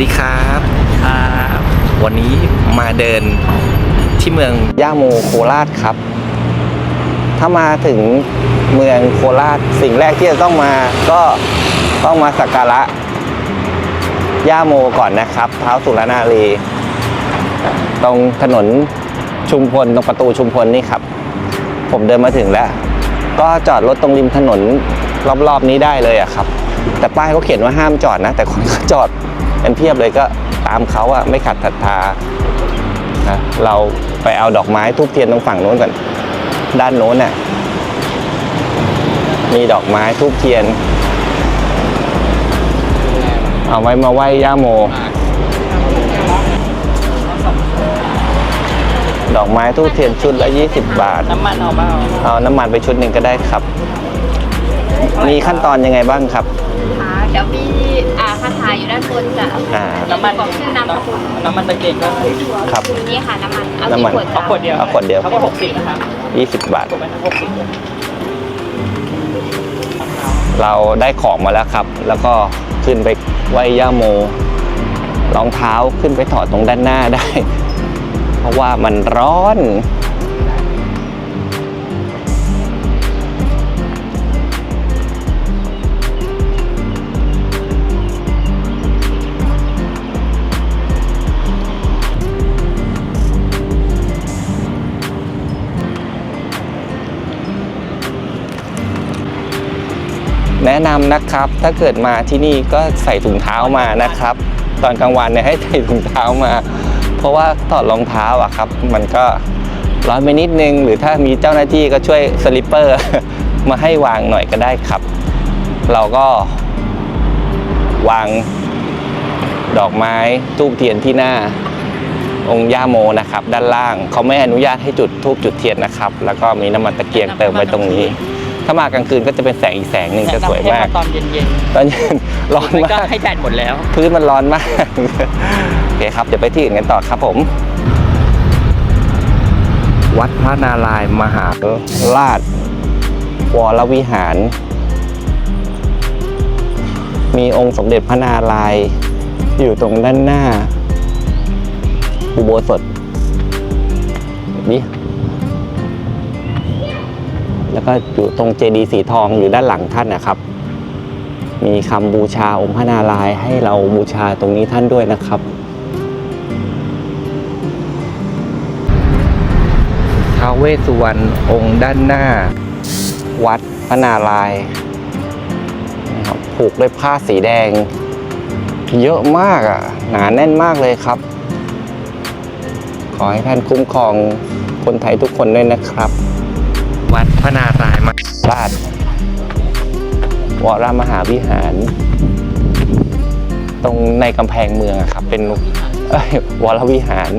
ดีครับครับวันนี้มาเดินที่เมืองย่าโมโคราชครับ ถ้ามาถึงเมืองโคราชสิ่งแรกที่จะต้องมาก็ต้องมาสักการะย่าโมก่อนนะครับเท้าสุรนารีตรงถนนชุมพลตรงประตูชุมพลนี่ครับ ผมเดินมาถึงแล้ว ก็จอดรถตรงริมถนนรอบๆนี้ได้เลยอะครับ แต่ป้ายเขาเขียนว่าห้ามจอดนะ แต่คนก็จอด เป็นเพียบเลยก็ตามเขาอะไม่ขัดศรัทธานะเราไปเอาดอกไม้ทูบเทียนตรงฝั่งโน้นก่อนด้านโน้นน่ะมีดอกไม้ทูบเทียน เอาไว้มาไหว้ย่าโม ดอกไม้ทูบเทียนชุดละ20 บาท น้ำมันเอาเปล่าเอาน้ำมันไปชุดหนึ่งก็ได้ครับ มีขั้นตอนยังไงบ้างครับ ค่ะเดี๋ยวมีอ่าคาถาอยู่ด้านบนจ้ะอ่าน้ำมันบอกชื่อนามสกุลน้ำมันตะเกียงก็ครับ นี่ค่ะน้ำมันเอาน้ำมัน กี่ขวดเอาจ้ะขวดเดียวเอาขวดเดียวเขาก็หกสิบนะครับ20 บาท ถูกไหมหกสิบเราได้ของมาแล้วครับ แล้วก็ขึ้นไปไหว้ย่าโม รองเท้าขึ้นไปถอดตรงด้านหน้าได้ เพราะว่ามันร้อน แนะนำนะครับ ถ้าเกิดมาที่นี่ก็ใส่ถุงเท้ามานะครับ ตอนกลางวันเนี่ยให้ใส่ถุงเท้ามา เพราะว่าถอดรองเท้าอะครับ มันก็ร้อนไปนิดนึง หรือถ้ามีเจ้าหน้าที่ก็ช่วยสลิปเปอร์มาให้วางหน่อยก็ได้ครับ เราก็วางดอกไม้ทูบเทียนที่หน้าองค์ย่าโมนะครับ ด้านล่างเขาไม่อนุญาตให้จุดทูบจุดเทียนนะครับ แล้วก็มีน้ำมันตะเกียงเติมไว้ตรงนี้ ถ้ามากลางคืนก็จะเป็นแสงอีกแสงหนึ่งจะสวยมากตอนเย็นตอนเย็นร้อนๆมันก็มากให้แดดหมดแล้ว พื้นมันร้อนมากโอเคครับเดี๋ยวไปที่อื่นกันต่อครับผม วัดพระนารายณ์มหาราชวรวิหาร มีองค์สมเด็จพระนารายณ์อยู่ตรงด้านหน้า อุโบสถนี่ แล้วก็อยู่ตรงเจดีย์สีทองอยู่ด้านหลังท่านนะครับ มีคำบูชาองค์พระนารายณ์ให้เราบูชาตรงนี้ท่านด้วยนะครับท้าวเวสสุวรรณองค์ด้านหน้า วัดพระนารายณ์นะครับผูกด้วยผ้าสีแดง เยอะมากอะ หนาแน่นมากเลยครับ ขอให้ท่านคุ้มครองคนไทยทุกคนด้วยนะครับ วัดพระนารายณ์มราชวรมหาวิหาร ตรงในกำแพงเมืองอะครับ เป็นวรวิหาร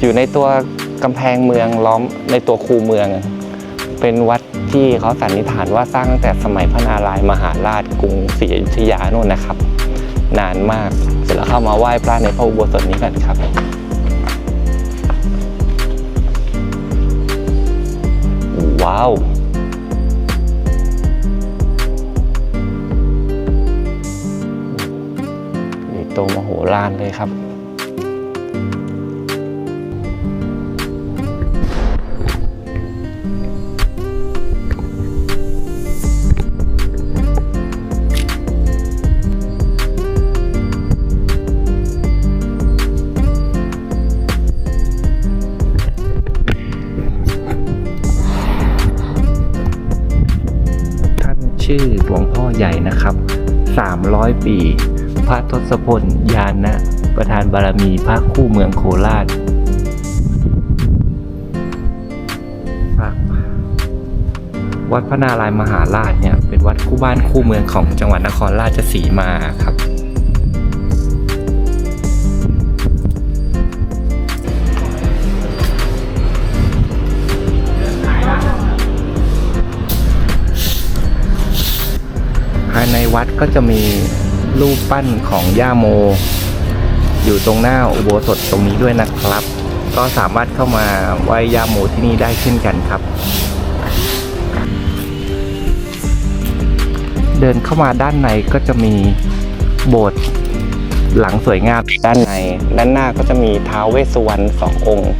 อยู่ในตัวกำแพงเมืองล้อมในตัวคูเมือง เป็นวัดที่เขาสันนิษฐานว่าสร้างตั้งแต่สมัยพระนารายมหาราชกรุงศรีอยุธยาโน่นนะครับ นานมาก เสร็จแล้วเข้ามาไหว้พระในพระอุโบสถนี้กันครับ ว้าวนี่โตมโหฬารเลยครับ วงพ่อใหญ่นะครับ 300 ปี พระทศพลยานะ ประธานบารมีพระคู่เมืองโคราชวัดพระนารายมหาราชเนี่ยเป็นวัดคู่บ้านคู่เมืองของจังหวัดนครราชสีมาครับ วัดก็จะมีรูปปั้นของย่าโม อยู่ตรงหน้าอุโบสถตรงนี้ด้วยนะครับ ก็สามารถเข้ามาไหว้ย่าโมที่นี่ได้เช่นกันครับ เดินเข้ามาด้านในก็จะมีโบสถ์หลังสวยงามด้านใน ด้านหน้าก็จะมีท้าวเวสสุวรรณสององค์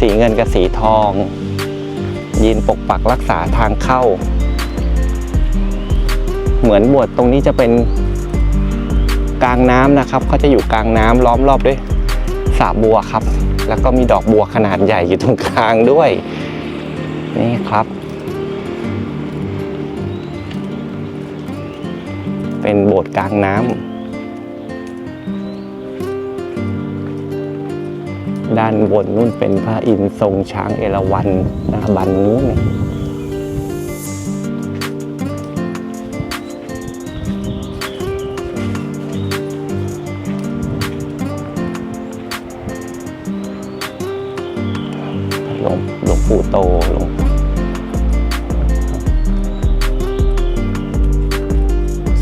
สีเงินกับสีทองยืนปกปักรักษาทางเข้า เหมือนโบวชตรงนี้จะเป็นกลางน้ำนะครับเขาจะอยู่กลางน้ำล้อมรอบด้วยสระบัวครับ แล้วก็มีดอกบัวขนาดใหญ่อยู่ตรงกลางด้วย นี่ครับ เป็นโบสถ์กลางน้ำด้านบนนู่นเป็นพระอินทร์ทรงช้างเอราวัณหน้าบันนู้น หลวงหลวงปู่โตหลวง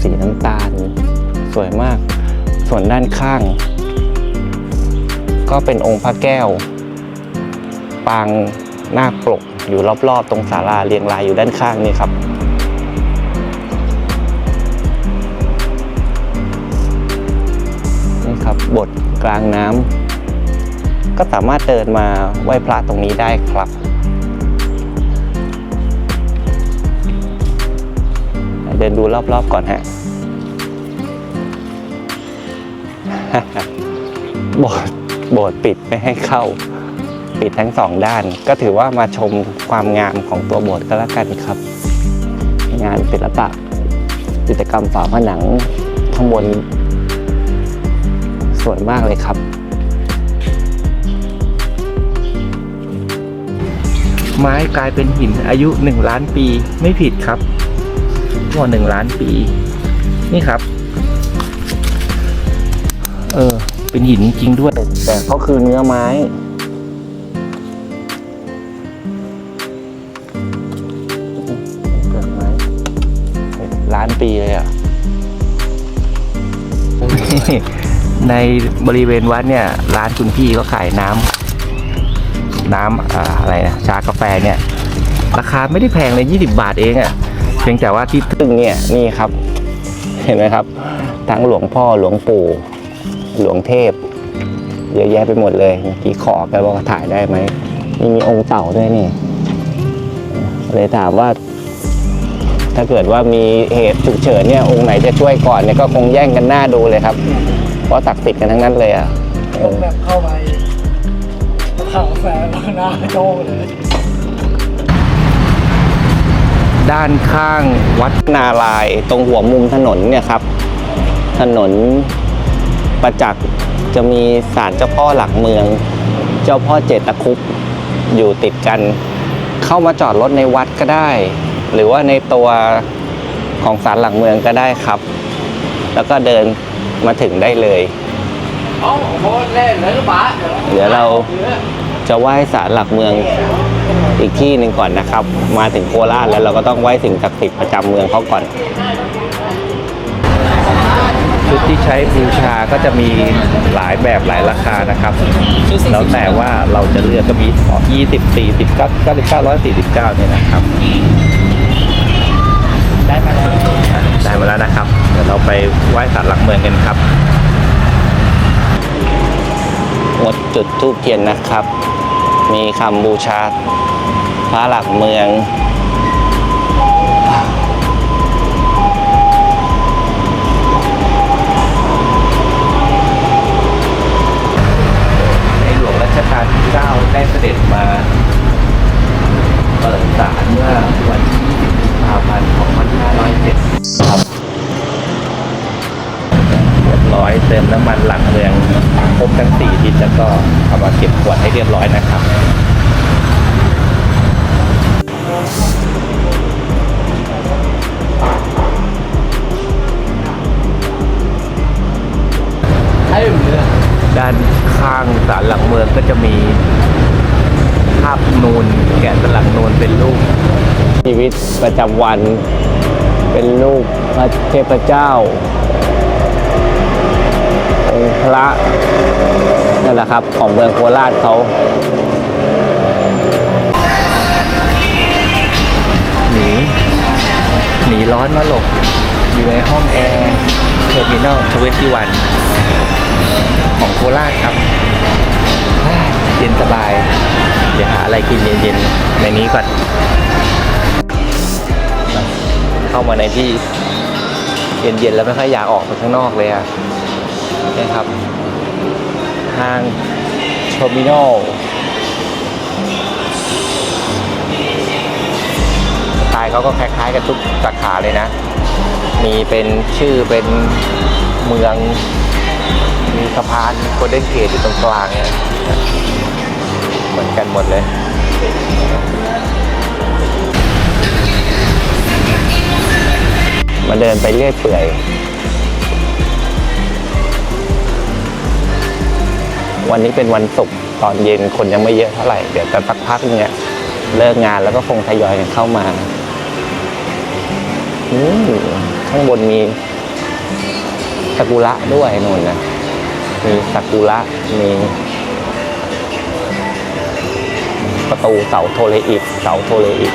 สีน้ำตาล สวยมาก ส่วนด้านข้าง ก็เป็นองค์พระแก้ว ปางนาคปลกอยู่รอบๆ ตรงศาลาเรียงรายอยู่ด้านข้างนี่ครับนี่ครับบทกลางน้ำ ก็สามารถเดินมาไหว้พระตรงนี้ได้ครับ เดินดูรอบๆก่อนฮะโบสถ์โบสถ์ปิดไม่ให้เข้า ปิดทั้งสองด้าน ก็ถือว่ามาชมความงามของตัวโบสถ์ก็แล้วกันครับ งานศิลปะจิตรกรรมฝาผนังข้างบนสวยมากเลยครับ ไม้กลายเป็นหินอายุหนึ่งล้านปีไม่ผิดครับว่าหนึ่งล้านปี นี่ครับ เออ เป็นหินจริงๆด้วย แต่ก็คือเนื้อไม้เปลือกไม้ล้านปีเลยอะ ในบริเวณวัดเนี่ย ร้านคุณพี่ก็ขายน้ำ น้ำอ่าอะไรนะชากาแฟเนี่ย ราคาไม่ได้แพงเลย 20 บาทเองอะ่ะเพียงแต่ว่าที่ตึงเนี่ยนี่ครับ เห็นไหมครับ ทั้งหลวงพ่อหลวงปู่หลวงเทพ เยอะแยะไปหมดเลยเมื่อกี้ขอไปว่าถ่ายได้ไหมนี่มีองค์เต่าด้วยนี่ เลยถามว่า ถ้าเกิดว่ามีเหตุฉุกเฉินเนี่ยองค์ไหนจะช่วยก่อนเนี่ยก็คงแย่งกันหน้าดูเลยครับ เพราะศักดิ์สิทธิ์กันทั้งนั้นเลยอะออแบบเข้าไป ข่าแฟนหน้าโจ้เลย ด้านข้างวัดนารายตรงหัวมุมถนนเนี่ยครับ ถนนประจักษ์จะมีศาลเจ้าพ่อหลักเมือง เจ้าพ่อเจตคุปอยู่ติดกัน เข้ามาจอดรถในวัดก็ได้ หรือว่าในตัวของศาลหลักเมืองก็ได้ครับ แล้วก็เดินมาถึงได้เลย เดี๋ยวเราจะไหว้ศาลหลักเมืองอีกที่หนึ่งก่อนนะครับ มาถึงโคราชแล้วเราก็ต้องไหว้สิ่งศักดิ์สิทธิ์ประจำเมืองเขาก่อน ชุดที่ใช้บูชาก็จะมีหลายแบบหลายราคานะครับ แล้วแต่ว่าเราจะเลือกก็มี20 40 99 149เนี่ยนะครับ ได้มาแล้วได้มาแล้วนะครับ เดี๋ยวเราไปไหว้ศาลหลักเมืองกันครับ งดจุดทูบเทียนนะครับ มีคำบูชาพระหลักเมือง ชีวิตประจำวัน เป็นรูปพระเทพเจ้าองค์พระนั่นแหละครับของเมืองโคราชเขาหนีหนีร้อนมาหลบอยู่ในห้องแอร์เทอร์มินอลทเวนตี้วันของโคราชครับเย็นสบาย เดี๋ยวหาอะไรกินเย็นๆในนี้ก่อน เข้ามาในที่เย็นๆแล้วไม่ค่อยอยากออกไปข้างนอกเลยอะนี่ครับห้างเทอร์มินอลสไตล์เขาก็คล้ายๆ กันทุกสาขาเลยนะ มีเป็นชื่อเป็นเมือง มีสะพานโกลเด้นเกตอยู่ตรงกลางเนี่ยเหมือนกันหมดเลย มาเดินไปเรื่อยเปื่อย วันนี้เป็นวันศุกร์ตอนเย็นคนยังไม่เยอะเท่าไหร่ เดี๋ยวจะสักพักนึงเนี่ยเลิกงานแล้วก็คงทยอยกันเข้ามาอืข้างบนมีซากุระด้วยนู่นนะมีซากุระมีประตูเสาโทเลอิกเสาโทเลอิก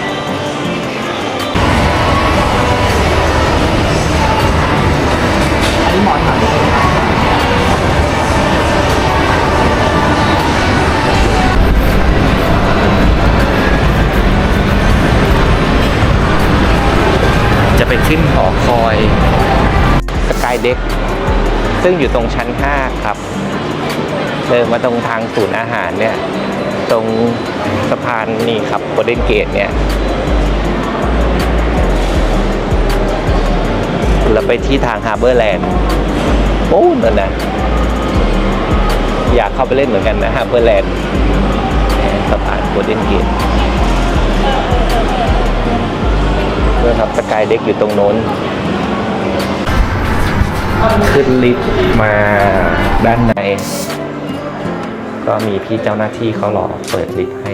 ขึ้นหอคอยสกายเด็กซึ่งอยู่ตรงชั้น 5 ครับ เดินมาตรงทางศูนย์อาหารเนี่ย ตรงสะพานนี่ครับโกลเด้นเกตเนี่ยแล้วไปที่ทางฮาร์เบอร์แลนด์โอ้นั่นนะอยากเข้าไปเล่นเหมือนกันนะฮาร์เบอร์แลนด์สะพานโกลเด้นเกต ด้วยครับสกายเด็กอยู่ตรงโน้น ขึ้นลิฟต์มาด้านใน ก็มีพี่เจ้าหน้าที่เขารอเปิดลิฟต์ให้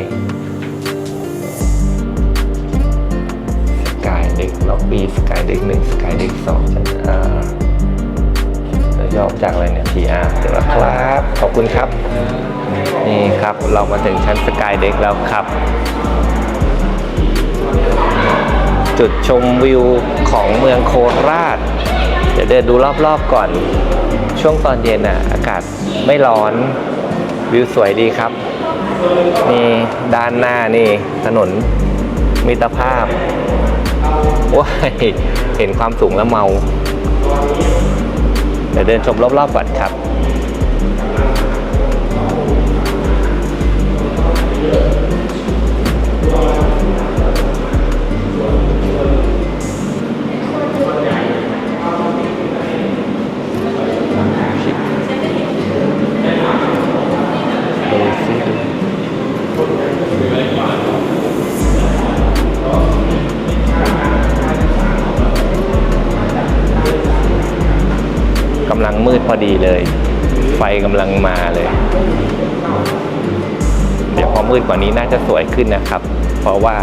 สกายเด็กล็อบบี้สกายเด็กหนึ่งสกายเด็กสองอ่าจะย่อจากอะไรเนี่ย PR เดี๋ยวนะครับ ขอบคุณครับ นี่ครับเรามาถึงชั้นสกายเด็กแล้วครับ จุดชมวิวของเมืองโคราช เดี๋ยวเดินดูรอบๆก่อน ช่วงตอนเย็นอะอากาศไม่ร้อนวิวสวยดีครับ นี่ด้านหน้านี่ถนนมิตรภาพว้ายเห็นความสูงแล้วเมา เดี๋ยวเดินชมรอบๆก่อนครับ ดีเลย ไฟกำลังมาเลย เดี๋ยวพอมืดกว่านี้น่าจะสวยขึ้นนะครับ เพราะว่า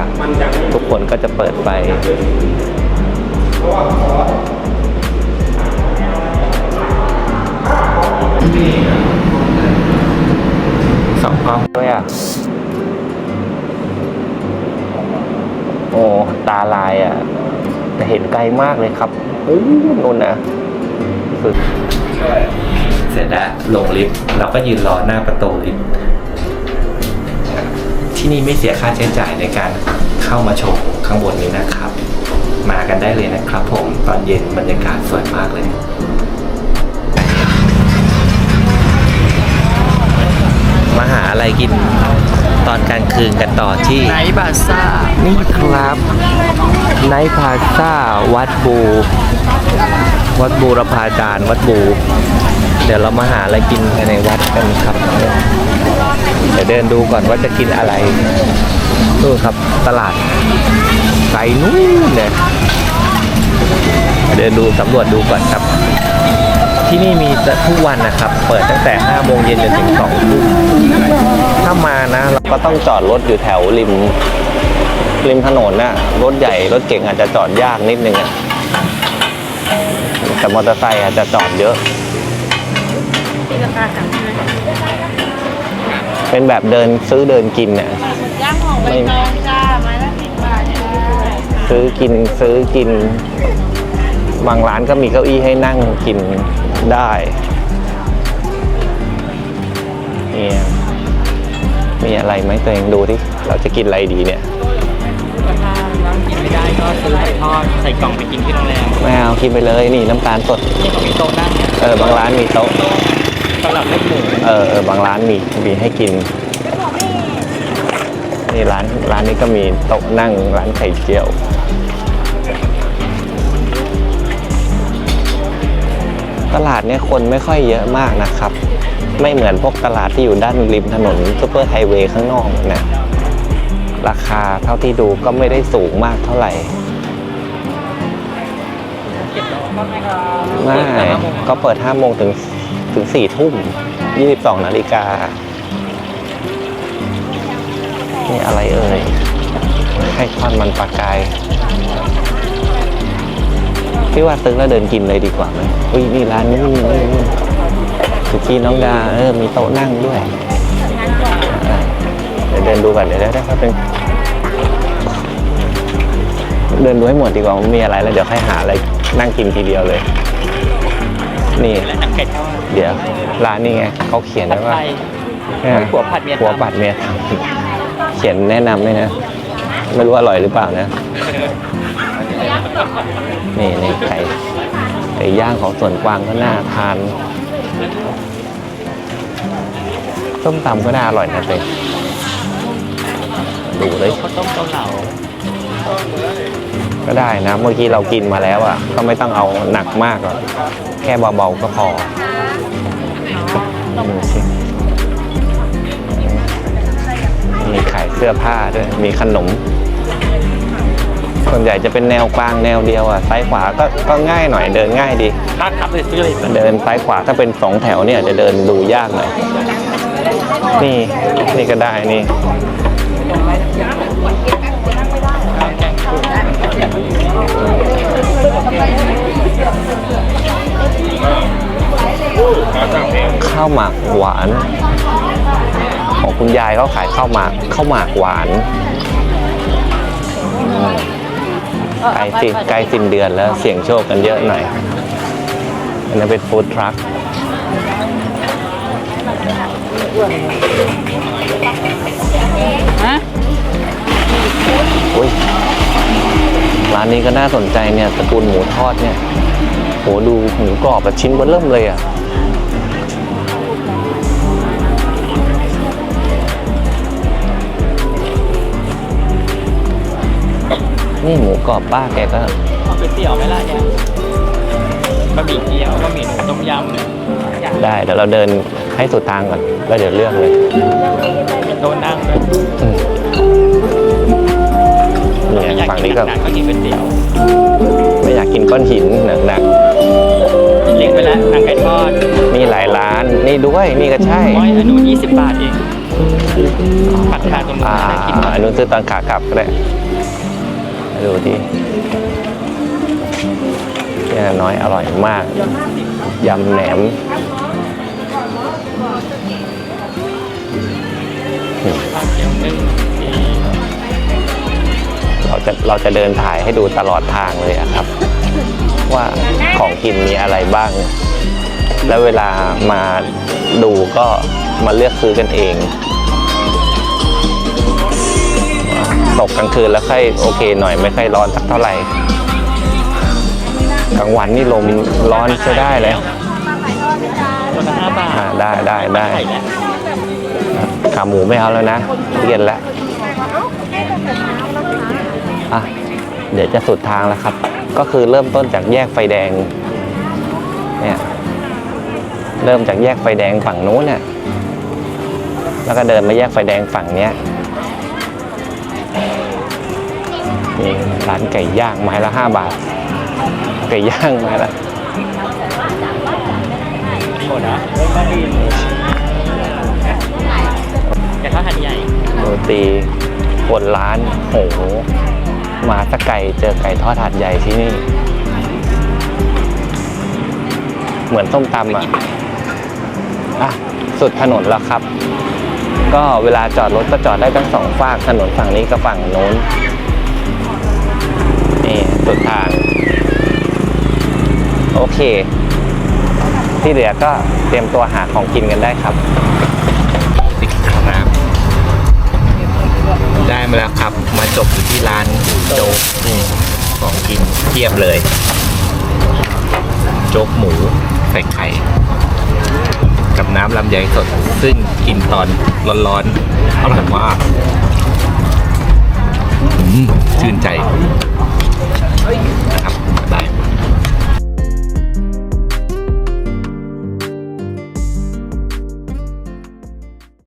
ทุกคนก็จะเปิดไฟสองกล้องด้วยอะ โอ้ตาลายอะ แต่เห็นไกลมากเลยครับอู้นู่นนะสุด เสร็จแล้วลงลิฟต์เราก็ยืนรอหน้าประตูลิฟต์ที่นี่ไม่เสียค่าใช้จ่ายในการเข้ามาชมข้างบนนี้นะครับ มากันได้เลยนะครับผมตอนเย็นบรรยากาศสวยมากเลยมาหาอะไรกินตอนกลางคืนกันต่อที่ไหนบาซ่านี่ครับ ไนท์พาซ่าวัดบู วัดบูรพาจารย์วัดบู เดี๋ยวเรามาหาอะไรกินกันในวัดกันครับ เดี๋ยวเดินดูก่อนว่าจะกินอะไรนู่นครับตลาดไกลนู้นเนี่ยเดินดูสำรวจดูก่อนครับ ที่นี่มีทุกวันนะครับ เปิดตั้งแต่ 5 โมงเย็นจนถึง2ทุ่มถ้ามานะ เราก็ต้องจอดรถอยู่แถวริม ริมถนนน่ะรถใหญ่รถเก่งอาจจะจอดยากนิดนึงอะแต่มอเตอร์ไซค์อาจจะจอดเยอะราคากันใช่ไหมเป็นแบบเดินซื้อเดินกินน่ะย่างหอมใบตองจ้าไม้ละสิบบาทจ้าซื้อกินซื้อกิน บางร้านก็มีเก้าอี้ให้นั่งกินได้นี่มีอะไรไหมตัวเองดูที่เราจะกินอะไรดีเนี่ย กินไม่ได้ก็ซื้อไข่ทอดใส่กล่องไปกินที่โรงแรมไม่เอากินไปเลยนี่น้ำตาลสด นี่เขามีโต๊ะนั่งเนี่ยเออบางร้านมีโต๊ะ สำหรับเลือกหมูเออเออบางร้านมีมีให้กิน นี่ร้านร้านนี้ก็มีโต๊ะนั่งร้านไข่เจียว ตลาดเนี่ยคนไม่ค่อยเยอะมากนะครับ ไม่เหมือนพวกตลาดที่อยู่ด้านริมถนนซูเปอร์ไฮเวย์ข้างนอกนะ ราคาเท่าที่ดูก็ไม่ได้สูงมากเท่าไหร่เก็บแล้วก็ไม่ครับไม่เปิดห้าโมงก็เปิด5โมงถึงถึง4ทุ่ม 22 นาฬิกา นี่อะไรเอ่ยไข่ทอดมันปลากายพี่ว่าซื้อแล้วเดินกินเลยดีกว่าไหมอุ้ยนี่ร้านนี้นี่นี่นี่สุกี้น้องดา เออ มีโต๊ะนั่งด้วยอ่าเดูก่อนเดี๋ยวได้ได้ครับเป็นเดินดูให้หมดดีกว่าว่ามีอะไรแล้วเดี๋ยวค่อยหาอะไรนั่งกินทีเดียวเลย นี่เดี๋ยวร้านนี้ไงเขาเขียนไว้ว่าหัวผัดเมียหัวทำปัดเมียทำเขียนแนะนำด้วยนะไม่รู้อร่อยหรือเปล่านะ นี่นี่ไก่ไก่ย่างของส่วนกวางก็น่าทานส้มตำก็น่าอร่อยนะเต้ ดูเลยข้าวต้มเกาเหลาก็ได้นะเมื่อกี้เรากินมาแล้วอะ ก็ไม่ต้องเอาหนักมากหรอกแค่เบาๆก็พอดูสิมีขายเสื้อผ้าด้วย มีขนม ส่วนใหญ่จะเป็นแนวกลางแนวเดียวอะ ซ้ายขวาก็ก็ง่ายหน่อยเดินง่ายดีถ้าขับเลยซื้อเลยเดินซ้ายขวาถ้าเป็นสองแถวเนี่ยจะเดินดูยากหน่อย นี่นี่ก็ได้นี่แกงกุ้ง ข้าวหมากหวาน ของคุณยายเขาขายข้าวหมากข้าวหมากหวานอืมใกล้สิ้นใกล้สิ้นเดือนแล้วเสี่ยงโชคกันเยอะหน่อย อันนั้นเป็นฟู้ดทรัคฮะ อุ้ยร้านนี้ก็น่าสนใจเนี่ยตระกูลหมูทอดเนี่ยโหดูหมูกรอบแบบชิ้นเบอร์เริ่มเลยอะนี่หมูกรอบป้าแกก็เอาก๋วยเตี๋ยวไหมล่ะเนี่ยบะหมี่เกี๊ยวบะหมี่หมูต้มยำเนี่ยอยากได้เดี๋ยวเราเดินให้สุดทางก่อนแล้วเดี๋ยวเลือกเลยโต๊ะนั่งเลย อืมเนี่ไม่ยอยากฝั่งกินี้นก็หนักๆก็กินก๋วยเตี๋ยวไม่อยากกินก้อนหินหนักเล็งไปแล้วหนังไก่ทอดๆมีหลายร้านนี่ด้วยนี่ก็ใช่อ้อยอนุ20บาทเองผัดทานตรงนู้นอ่าน่ากินมากอันนู้นซื้อตอนขากลับก็ได้ดูดิเนี่ยน้อยอร่อยมากยำแหนมปลาเกี๊ยวนึ่งเรา จะเราจะเดินถ่ายให้ดูตลอดทางเลยครับ ว่าของกินมีอะไรบ้าง แล้วเวลามาดูก็มาเลือกซื้อกันเอง ตกกลางคืนแล้วค่อยโอเคหน่อยไม่ค่อยร้อนสักเท่าไหร่กลางวันนี่ลมร้อนใช้ได้เลยคนละ5บาทได้ได้ได้ขาหมูไม่เอาแล้วนะเลี่ยนแล้ว อะเดี๋ยวจะสุดทางแล้วครับ ก็คือเริ่มต้นจากแยกไฟแดงเนี่ยเริ่มจากแยกไฟแดงฝั่งนู้นเนี่ยแล้วก็เดินมาแยกไฟแดงฝั่งเนี้ยนี่ร้านไก่ย่างไม้ละห้าบาท ไก่ย่างไม้ละหมดนะไก่ทอดหัดใหญ่โรตีบนร้านโห มาสักไก่เจอไก่ทอดถาดใหญ่ที่นี่ เหมือนส้มตำอะอะ สุดถนนแล้วครับ ก็เวลาจอดรถก็จอดได้ทั้งสองฝากถนนฝั่งนี้กับฝั่งโน้น นี่สุดทาง โอเค ที่เหลือก็เตรียมตัวหาของกินกันได้ครับ ได้มาแล้วครับ มาจบอยู่ที่ร้านโจ๊กนี่ของกินเทียบเลย โจ๊กหมูใส่ไข่ กับน้ำลำไยสด ซึ่งกินตอนร้อนๆอร่อยมากชื่นใจ